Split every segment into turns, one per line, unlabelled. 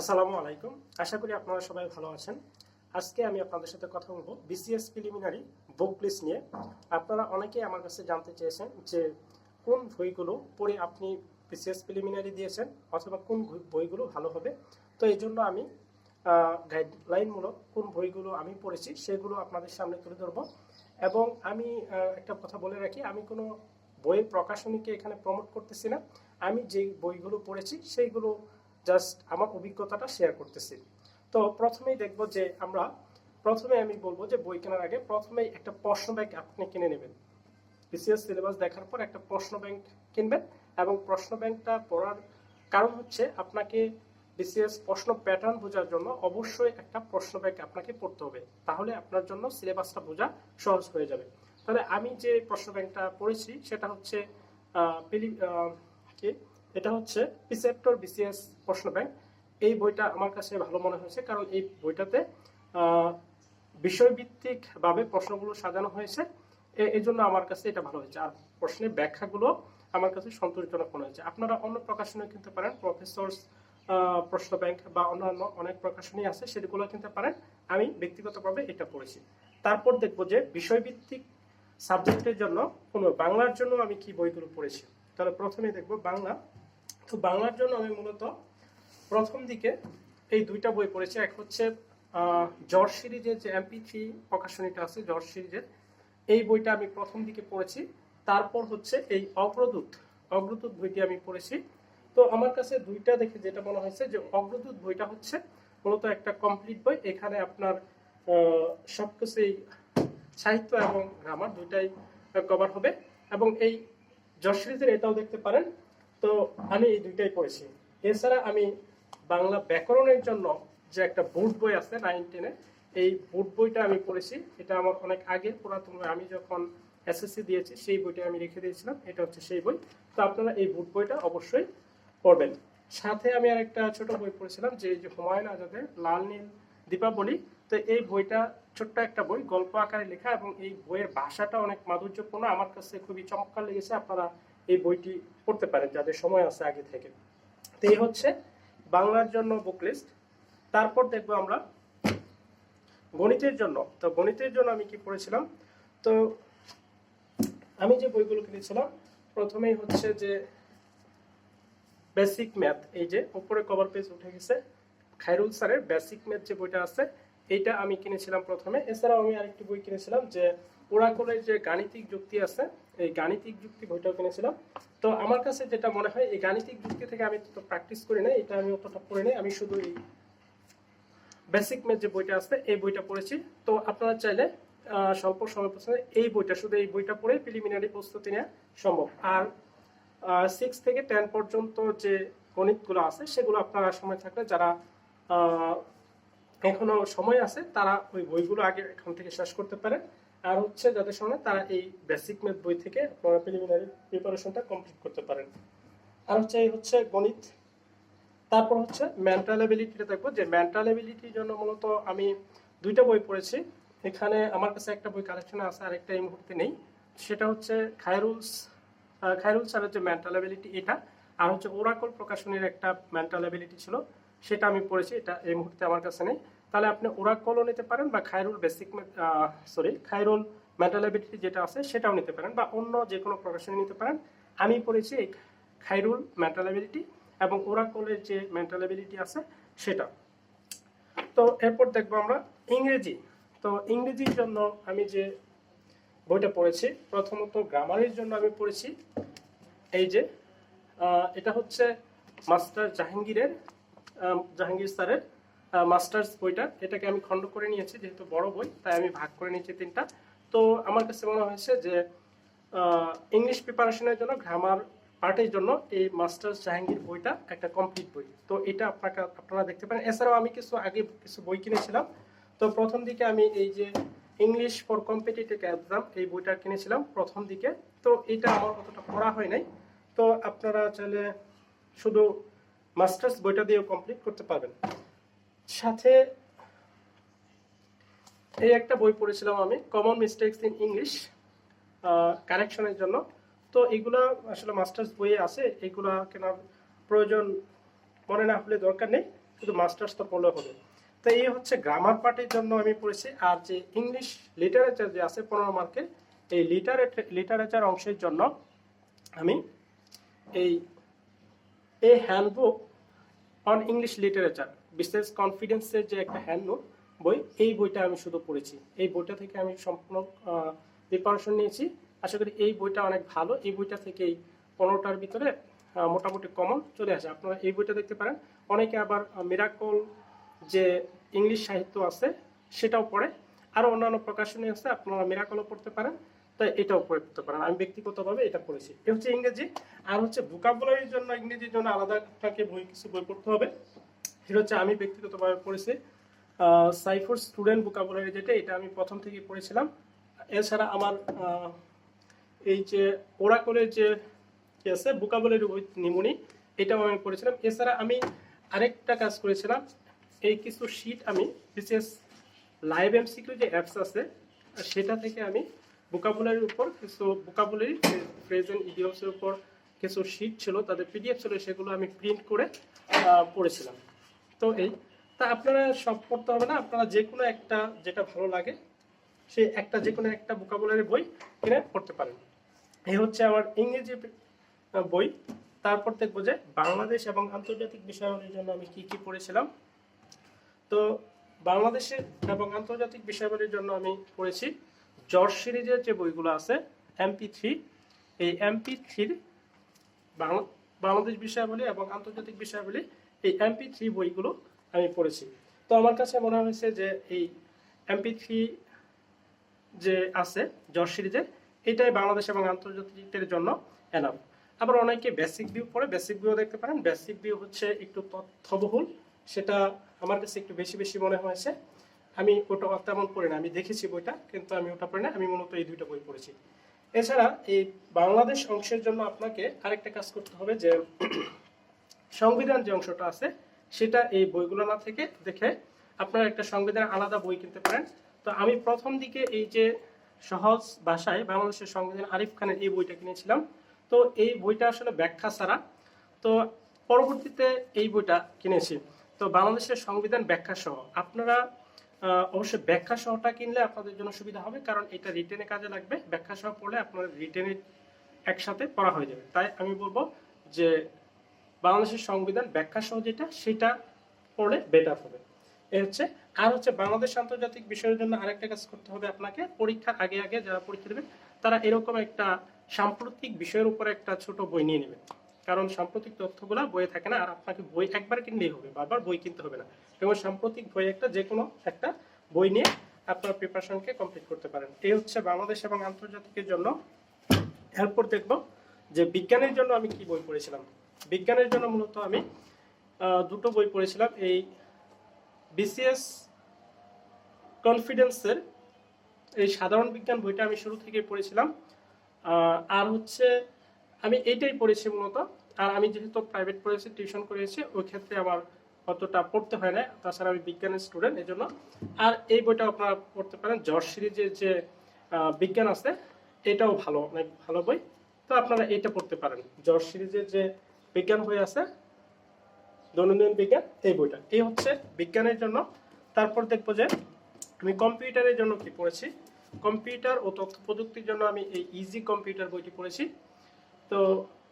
আসসালামু আলাইকুম। আশা করি আপনারা সবাই ভালো আছেন। আজকে আমি আপনাদের সাথে কথা বলব বিসিএস প্রিলিমিনারি বুক লিস্ট নিয়ে। আপনারা অনেকেই আমার কাছে জানতে চেয়েছেন যে কোন বইগুলো পড়ে আপনি বিসিএস প্রিলিমিনারি দিয়েছেন অথবা কোন বইগুলো ভালো হবে। তো এই জন্য আমি গাইডলাইনমূলক কোন বইগুলো আমি পড়েছি সেগুলো আপনাদের সামনে তুলে ধরবো। এবং আমি একটা কথা বলে রাখি, আমি কোনো বইয়ের প্রকাশনীকে এখানে প্রমোট করতেছি না। আমি যে বইগুলো পড়েছি সেইগুলো জাস্ট আমার অভিজ্ঞতাটা শেয়ার করতেছি। তো প্রথমেই দেখব যে আমরা প্রথমে আমি বলব যে বই কেনার আগে প্রথমেই একটা প্রশ্ন ব্যাংক আপনি কিনে নেবেন। বিসিএস সিলেবাস দেখার পর একটা প্রশ্ন ব্যাংক কিনবেন এবং প্রশ্ন ব্যাংকটা পড়ার কারণ হচ্ছে আপনাকে বিসিএস প্রশ্ন প্যাটার্ন বোঝার জন্য অবশ্যই একটা প্রশ্ন ব্যাংক আপনাকে পড়তে হবে। তাহলে আপনার জন্য সিলেবাসটা বোঝা সহজ হয়ে যাবে। তাহলে আমি যে প্রশ্ন ব্যাংকটা পড়েছি সেটা হচ্ছে কি? এটা হচ্ছে পিসেপ্টর বিসিএস প্রশ্ন ব্যাংক এই বইটা আমার কাছে ভালো মনে হয়েছে কারণ এই বইটাতে আহ, বিষয়ভিত্তিক ভাবে প্রশ্নগুলো সাজানো হয়েছে। এই জন্য আমার কাছে এটা ভালো হয়েছে। আর প্রশ্নের ব্যাখ্যাগুলো আমার কাছে সন্তোষজনক মনে হয়েছে। আপনারা অন্য প্রকাশনে কিনতে পারেন প্রফেসর প্রশ্ন ব্যাংক বা অন্যান্য অনেক প্রকাশনী আছে সেগুলো কিনতে পারেন। আমি ব্যক্তিগতভাবে এটা পড়েছি। তারপর দেখব যে বিষয়ভিত্তিক সাবজেক্টের জন্য কোনো বাংলার জন্য আমি কি বইগুলো পড়েছি। তাহলে প্রথমে দেখব বাংলা। তো বাংলার জন্য আমি মূলত প্রথম দিকে এই দুইটা বই পড়েছি। এক হচ্ছে জর্জ সিরিজের যে এমপি থ্রি প্রকাশনীটা আছে জর্জ সিরিজের এই বইটা আমি প্রথম দিকে পড়েছি। তারপর হচ্ছে এই অগ্রদূত অগ্রদূত বইটি আমি পড়েছি। তো আমার কাছে দুইটা দেখে যেটা মনে হয়েছে যে অগ্রদূত বইটা হচ্ছে মূলত একটা কমপ্লিট বই। এখানে আপনার আহ, সবকিছুই সাহিত্য এবং গ্রামার দুইটাই কভার হবে। এবং এই জর্জ সিরিজের এটাও দেখতে পারেন তো আমি এই দুইটাই পড়েছি। এছাড়া আমি বাংলা ব্যাকরণের জন্য যে একটা বুট বই আছে, নাইন টেনে এই বুট বইটা আমি পড়েছি। এটা আমার অনেক আগে পুরাতন। আমি যখন এসএসসি দিয়েছি, সেই বইটা আমি রেখে দিয়েছিলাম। এটা হচ্ছে সেই বই। তো আপনারা এই বুট বইটা অবশ্যই পড়বেন। সাথে আমি আর একটা ছোট বই পড়েছিলাম, যে যে হুমায়ুন আজাদের লাল নীল দীপাবলি। তো এই বইটা ছোট্ট একটা বই, গল্প আকারে লেখা এবং এই বইয়ের ভাষাটা অনেক মাধুর্যপূর্ণ। আমার কাছে খুবই চমৎকার লেগেছে। আপনারা এই বইটি পড়তে পারেন, যাদের সময় আছে আগে থেকে। তো এই হচ্ছে বাংলার জন্য বুক লিস্ট তারপর দেখব আমরা গণিতের জন্য। তো গণিতের জন্য আমি কি পড়েছিলাম? তো আমি যে বইগুলো কিনেছিলাম, প্রথমেই হচ্ছে যে বেসিক ম্যাথ এই যে উপরে কভার পেজ উঠে গেছে খাইরুল স্যারের বেসিক ম্যাথ যে বইটা আছে এইটা আমি কিনেছিলাম প্রথমে। এছাড়াও আমি আরেকটি বই কিনেছিলাম যে ওরাকলের যে গাণিতিক যুক্তি আছে, এই গাণিতিক যুক্তি বইটাও কিনেছিলাম। তো আমার কাছে যেটা মনে হয়, এই গাণিতিক যুক্তি থেকে আমি তো প্র্যাকটিস করি না এটা আমি অতটা পড়ে নাই, আমি শুধু এই বেসিক ম্যাথ যে বইটা আছে, এই বইটা পড়েছি। তো আপনারা চাইলে স্বল্প সময় পছন্দ এই বইটা, শুধু এই বইটা পড়ে প্রিলিমিনারি প্রস্তুতি নেওয়া সম্ভব। আর সিক্স থেকে টেন পর্যন্ত যে গণিতগুলো আছে, সেগুলো আপনারা সময় থাকলে যারা এখনও সময় আছে তারা ওই বইগুলো আগে এখন থেকে শেষ করতে পারে। আর হচ্ছে যাদের সময় তারা এই বেসিক ম্যাথ বই থেকে আপনারা প্রিলিমিনারি প্রিপারেশনটা কমপ্লিট করতে পারেন। আর হচ্ছে এই হচ্ছে গণিত তারপর হচ্ছে মেন্টাল এবিলিটিটা দেখব। যে মেন্টাল এবিলিটির জন্য মূলত আমি দুইটা বই পড়েছি। এখানে আমার কাছে একটা বই কালেকশনে আছে আর একটা এই মুহূর্তে নেই। সেটা হচ্ছে খায়রুলস আহ, খায়রুল স্যারের যে মেন্টাল এবিলিটি এটা আর হচ্ছে ওরাকল প্রকাশনীর একটা মেন্টাল এবিলিটি ছিল। সেটা আমি পড়েছি, এটা এই মুহূর্তে আমার কাছে নেই। তাহলে আপনি ওরাকলও নিতে পারেন বা Khairul basic sorry, Khairul mental ability যেটা আছে সেটাও নিতে পারেন বা অন্য যে কোনো প্রকাশনী নিতে পারেন। আমি পড়েছি এই খায়রুল মেন্টাল এবিলিটি এবং ওরাকলের যে মেন্টাল এবিলিটি আছে সেটা। তো এরপর দেখব আমরা ইংরেজি। তো ইংরেজির জন্য আমি যে বইটা পড়েছি, প্রথমত গ্রামারের জন্য আমি পড়েছি। এই যে এটা হচ্ছে মাস্টার জাহাঙ্গীরের জাহাঙ্গীর স্যারের মাস্টার্স বইটা। এটাকে আমি খণ্ড করে নিয়েছি, যেহেতু বড় বই, তাই আমি ভাগ করে নিয়েছি তিনটা। তো আমার কাছে মনে হয়েছে যে ইংলিশ প্রিপারেশনের জন্য গ্রামার পার্টের জন্য এই মাস্টার্স জাহাঙ্গীর বইটা একটা কমপ্লিট বই। তো এটা আপনাকে, আপনারা দেখতে পারেন। এছাড়াও আমি কিছু আগে কিছু বই কিনেছিলাম। তো প্রথম দিকে আমি এই যে ইংলিশ ফর কম্পিটিটিভ এক্সাম এই বইটা কিনেছিলাম প্রথম দিকে। তো এটা আমার অতটা পড়া হয় নাই। তো আপনারা চাইলে শুধু মাস্টার্স বইটা দিয়েও কমপ্লিট করতে পারবেন। সাথে এই একটা বই পড়েছিলাম আমি কমন মিস্টেকস ইন ইংলিশ কারেকশনের জন্য। তো এগুলো আসলে মাস্টার্স বইয়ে আছে, এগুলা কেনার প্রয়োজন মনে না হলে দরকার নেই, শুধু মাস্টার্স তো পড়লে হবে। তো এই হচ্ছে গ্রামার পার্টির জন্য আমি পড়েছি, আর যে ইংলিশ লিটারেচার যে আছে পনেরো মার্কের এই লিটারেচার অংশের জন্য আমি এই a handbook on English literature, বিশেষ কনফিডেন্সের যে একটা হ্যান্ডবুক বই, এই বইটা আমি শুধু পড়েছি। এই বইটা থেকে আমি সম্পূর্ণ প্রিপারেশন নিয়েছি। আশা করি এই বইটা অনেক ভালো। এই বইটা থেকেই পনেরোটার ভিতরে মোটামুটি কমন চলে আসে। আপনারা এই বইটা দেখতে পারেন। অনেকে আবার মিরাকল যে ইংলিশ সাহিত্য আছে, সেটাও পড়ে। আরও অন্যান্য প্রকাশনী আছে, আপনারা মিরাকলও পড়তে পারেন। তাই এটাও পড়তে পারেন আমি ব্যক্তিগতভাবে এটা পড়েছি এ হচ্ছে ইংরেজি, আর হচ্ছে ভোকাবুলারির জন্য ইংরেজির জন্য আলাদা আপনাকে বই, কিছু বই পড়তে হবে। সেটা হচ্ছে আমি ব্যক্তিগতভাবে পড়েছি সাইফোর স্টুডেন্ট ভোকাবুলারি যেটা, এটা আমি প্রথম থেকেই পড়েছিলাম। এছাড়া আমার এই যে ওরাকলের যে কি আছে ভোকাবুলারি উইথ নিমুনি, এটাও আমি পড়েছিলাম। এছাড়া আমি আরেকটা কাজ করেছিলাম, এই কিছু শীট আমি, বিশেষ লাইভ এমসিকিউ যে অ্যাপস আছে, সেটা থেকে আমি ভোকাবুলারির উপর, কিছু ভোকাবুলারি প্রেজেন্ট ইডিয়মসের উপর কিছু শীট ছিল, তাদের পিডিএফ ছিল, সেগুলো আমি প্রিন্ট করে পড়েছিলাম। তো এই, তা আপনারা সব পড়তে হবে না, আপনারা যে কোনো একটা যেটা ভালো লাগে, সে একটা যে কোনো একটা ভোকাবুলারি বই কিনে পড়তে পারেন। এই হচ্ছে আমার ইংরেজি বই। তারপর দেখব যে বাংলাদেশ এবং আন্তর্জাতিক বিষয়াবলীর জন্য আমি কি কি পড়েছিলাম। তো বাংলাদেশের এবং আন্তর্জাতিক বিষয়াবলীর জন্য আমি পড়েছি জর্জ সিরিজের যে বইগুলো আছে এমপি থ্রি এই এমপি থ্রির বাংলাদেশ বিষয়াবলী এবং আন্তর্জাতিক বিষয়াবলী এই এমপি থ্রি বইগুলো আমি পড়েছি। তো আমার কাছে মনে হয়েছে যে এই এমপি থ্রি যে আছে জর্জ সিরিজের, এটাই বাংলাদেশ এবং আন্তর্জাতিকের জন্য এনাফ আবার অনেকে বেসিক ভিউ পড়ে বেসিক ভিউ দেখতে পারেন। বেসিক ভিউ হচ্ছে একটু তথ্যবহুল, সেটা আমার কাছে একটু বেশি বেশি মনে হয়েছে। আমি ওটা তেমন পড়ি না, আমি দেখেছি বইটা, কিন্তু আমি ওটা পড়ি না, আমি মূলত এই দুইটা বই পড়েছি। এছাড়া এই বাংলাদেশ অংশের জন্য আপনাকে আরেকটা কাজ করতে হবে যে, সংবিধান যে অংশটা আছে, সেটা এই বইগুলো না থেকে দেখে আপনারা একটা সংবিধান আলাদা বই কিনতে পারেন। তো আমি প্রথম দিকে এই যে সহজ ভাষায় বাংলাদেশের সংবিধান আরিফ খানের এই বইটা কিনেছিলাম। তো এই বইটা আসলে ব্যাখ্যা ছাড়া, তো পরবর্তীতে এই বইটা কিনেছি। তো বাংলাদেশের সংবিধান ব্যাখ্যা সহ, আপনারা অবশ্যই ব্যাখ্যা সহটা কিনলে আপনাদের জন্য সুবিধা হবে, কারণ এটা রিটেনে কাজে লাগবে। ব্যাখ্যা সহ পড়লে আপনার রিটেনে একসাথে পড়া হয়ে যাবে। তাই আমি বলব যে বাংলাদেশের সংবিধান ব্যাখ্যা সহ যেটা, সেটা পড়লে বেটার হবে। এ হচ্ছে, আর হচ্ছে বাংলাদেশ আন্তর্জাতিক বিষয়ের জন্য আরেকটা কাজ করতে হবে আপনাকে। পরীক্ষার আগে আগে যারা পরীক্ষা দেবেন তারা এরকম একটা সাম্প্রতিক বিষয়ের উপর একটা ছোট বই নিয়ে নেবেন কারণ সাম্প্রতিক তথ্যগুলো বইয়ে থাকে না, আর আপনাকে বই একবার কিনলেই হবে, বারবার বই কিনতে হবে না। এবং সাম্প্রতিক বই একটা যে কোনো একটা বই নিয়ে আপনার প্রিপারেশনকে কমপ্লিট করতে পারেন। এই হচ্ছে বাংলাদেশ এবং আন্তর্জাতিকের জন্য। এরপর দেখব যে বিজ্ঞানের জন্য আমি কি বই পড়েছিলাম। বিজ্ঞানের জন্য মূলত আমি দুটো বই পড়েছিলাম। এই বিসিএস কনফিডেন্সের এই সাধারণ বিজ্ঞান বইটা আমি শুরু থেকে পড়েছিলাম। আর হচ্ছে আমি এইটাই পড়েছি মূলত। আর আমি যেহেতু প্রাইভেট পড়েছি টিউশন করেছি, ওই ক্ষেত্রে আমার অতটা পড়তে হয় না তাছাড়া আমি বিজ্ঞানের স্টুডেন্ট এই জন্য। আর এই বইটা আপনারা পড়তে পারেন। জর্জ সিরিজের যে বিজ্ঞান আছে, এটাও ভালো, অনেক ভালো বই। তো আপনারা এটা পড়তে পারেন। জর্জ সিরিজের যে বিজ্ঞান বই আছে, দৈনন্দিন বিজ্ঞান, এই বইটা। এই হচ্ছে বিজ্ঞানের জন্য। তারপর দেখব যে, আমি কম্পিউটারের জন্য কি পড়েছি? কম্পিউটার ও তথ্য প্রযুক্তির জন্য আমি এই ইজি কম্পিউটার বইটি পড়েছি। তো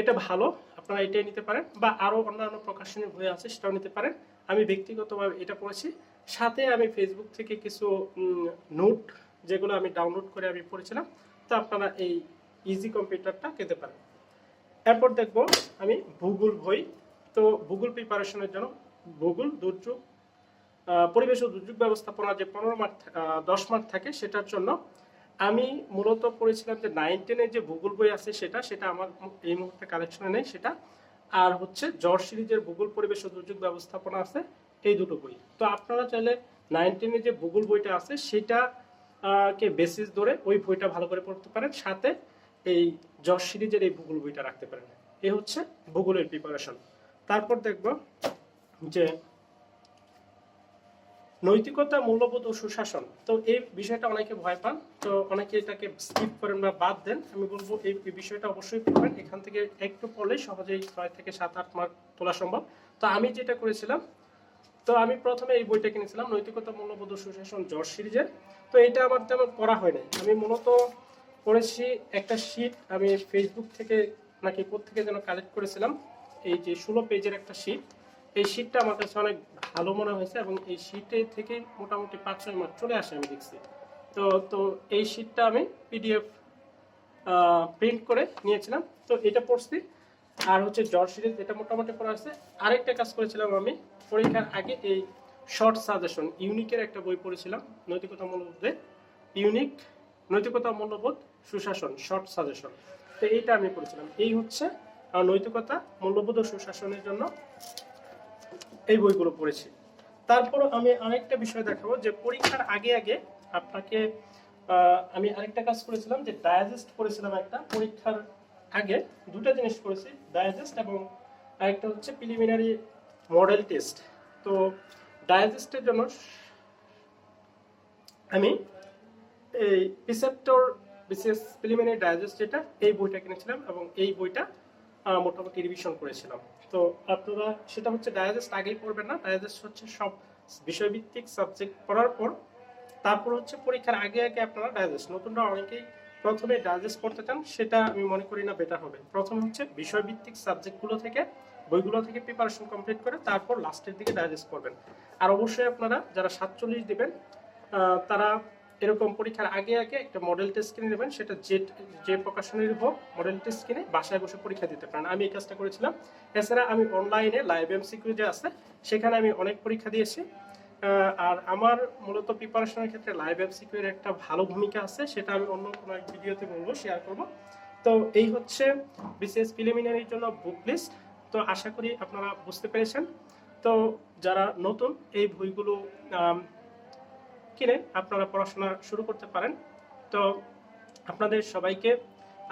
এটা ভালো, আপনারা এটাই নিতে পারেন বা আরও অন্যান্য প্রকাশনী বই আছে সেটাও নিতে পারেন। আমি ব্যক্তিগতভাবে এটা পড়েছি। সাথে আমি ফেসবুক থেকে কিছু নোট যেগুলো আমি ডাউনলোড করে আমি পড়েছিলাম, তো আপনারা এই ইজি কম্পিউটারটা পেতে পারেন। এরপর দেখব আমি ভূগোল বই। তো ভূগোল প্রিপারেশনের জন্য ভূগোল, দুর্যোগ পরিবেশ ও দুর্যোগ ব্যবস্থাপনা যে পনেরো মার্ক দশ মার্ক থাকে সেটার জন্য আমি মূলত পড়েছিলাম যে নাইন টেনের যে ভূগোল বই আছে সেটা সেটা আমার এই মুহূর্তে কালেকশনে নেই সেটা। আর হচ্ছে জর্জ সিরিজের ভূগোল পরিবেশ ও দুর্যোগ ব্যবস্থাপনা আছে, এই দুটো বই। তো আপনারা চাইলে নাইন টেনের যে ভূগোল বইটা আছে সেটা কে বেসিস ধরে ওই বইটা ভালো করে পড়তে পারেন। সাথে এই জর্জ সিরিজের এই ভূগোল বইটা রাখতে পারেন। এই হচ্ছে ভূগোলের প্রিপারেশন তারপর দেখব যে নৈতিকতা, মূল্যবোধ ও সুশাসন। তো এই বিষয়টা অনেকে ভয় পান। তো অনেকে এটাকে স্কিপ করেন বা বাদ দেন। আমি বলব এই বিষয়টা অবশ্যই পড়বেন এখান থেকে একটু পড়লেই সহজেই ছয় থেকে সাত, আট মার্ক তোলা সম্ভব। তো আমি যেটা করেছিলাম, তো আমি প্রথমে এই বইটা কিনেছিলাম, নৈতিকতা, মূল্যবোধ ও সুশাসন জর্জ সিরিজের। তো এটা আমার তেমন পড়া হয় নাই। আমি মূলত পড়েছি একটা শীট আমি ফেসবুক থেকে নাকি থেকে যেন কালেক্ট করেছিলাম, এই যে ষোলো পেজের একটা শীট এই শীটটা আমার কাছে অনেক ভালো মনে হয়েছে এবং এই শীটে থেকে মোটামুটি পাঁচ, ছয় মাস চলে আসে আমি দেখছি। তো তো এই শীটটা আমি পিডিএফ প্রিন্ট করে নিয়েছিলাম। তো এটা পড়ছি। আর হচ্ছে জর্জ সিরিজ এটা মোটামুটি পড়া আছে আরেকটা কাজ করেছিলাম আমি, পরীক্ষার আগে এই শর্ট সাজেশন ইউনিকের একটা বই পড়েছিলাম নৈতিকতা মূল্যবোধে ইউনিক নৈতিকতা মূল্যবোধ সুশাসন শর্ট সাজেশন তো এইটা আমি পড়েছিলাম। এই হচ্ছে নৈতিকতা, মূল্যবোধ ও সুশাসনের জন্য এই বইগুলো পড়েছি। তারপর আমি আরেকটা বিষয় দেখাবো যে পরীক্ষার আগে আগে আপনাকে আমি আরেকটা কাজ করেছিলাম যে ডায়াজেস্ট করেছিলাম একটা পরীক্ষার আগে, দুটো জিনিস করেছি ডায়াজেস্ট এবং আরেকটা হচ্ছে প্রিলিমিনারি মডেল টেস্ট তো ডায়াজেস্টের জন্য আমি এই প্রিসেপ্টর বিশেষ প্রিলিমিনারি ডায়াজেস্ট যেটা, এই বইটা কিনেছিলাম এবং এই বইটা মোটামুটি রিভিশন করেছিলাম। তো আপনারা, সেটা হচ্ছে ডায়াজেস্ট আগেই পড়বেন না। ডায়াজেস্ট হচ্ছে সব বিষয়ভিত্তিক সাবজেক্ট পড়ার পর, তারপর হচ্ছে পরীক্ষার আগে আগে আপনারা ডায়াজেস্ট নতুনরা অনেকেই প্রথমে ডায়াজেস্ট পড়তে চান, সেটা আমি মনে করি না বেটার হবে। প্রথম হচ্ছে বিষয়ভিত্তিক সাবজেক্টগুলো থেকে, বইগুলো থেকে প্রিপারেশন কমপ্লিট করে, তারপর লাস্টের দিকে ডায়াজেস্ট করবেন। আর অবশ্যই আপনারা যারা সাতচল্লিশ দিবেন তারা এরকম পরীক্ষার আগে আগে একটা মডেল টেস্ট কিনে নেবেন, সেটা যে যে প্রকাশনের হোক মডেল টেস্ট কিনে বাসায় বসে পরীক্ষা দিতে পারেন। আমি এই কাজটা করেছিলাম। এছাড়া আমি অনলাইনে লাইভ এমসিকিউ যে আছে, সেখানে আমি অনেক পরীক্ষা দিয়েছি। আর আমার মূলত প্রিপারেশনের ক্ষেত্রে লাইভ এমসিকিউ এর একটা ভালো ভূমিকা আছে, সেটা আমি অন্য কোনো এক ভিডিওতে বলব শেয়ার করব। তো এই হচ্ছে বিশেষ প্রিলিমিনারির জন্য বুক লিস্ট তো আশা করি আপনারা বুঝতে পেরেছেন। তো যারা নতুন, এই বইগুলো কিনে আপনারা পড়াশোনা শুরু করতে পারেন। তো আপনাদের সবাইকে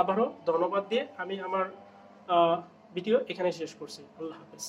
আবারও ধন্যবাদ দিয়ে আমি আমার ভিডিও এখানে শেষ করছি। আল্লাহ হাফেজ।